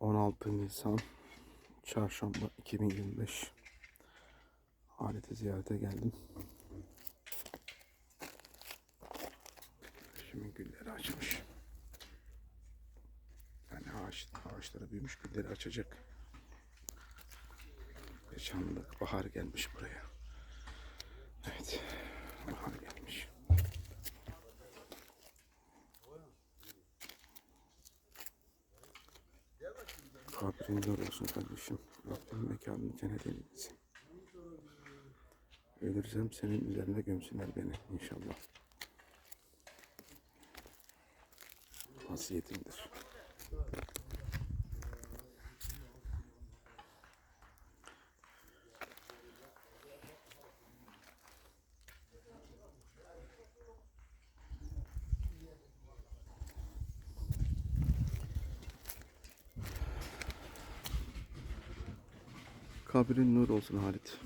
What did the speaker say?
16 Nisan Çarşamba 2025 Halet'i ziyarete geldim. Şimdi gülleri açmış. Yani ağaç, ağaçları büyümüş gülleri açacak. Canlılık bahar gelmiş buraya. Evet. Bahar gelmiş. Kabrin zor olsun kardeşim. Rabbim mekanını cennet eylesin. Ölürsem senin üzerinde gömsünler beni inşallah. Vasiyetimdir. Kabrin nur olsun Halit.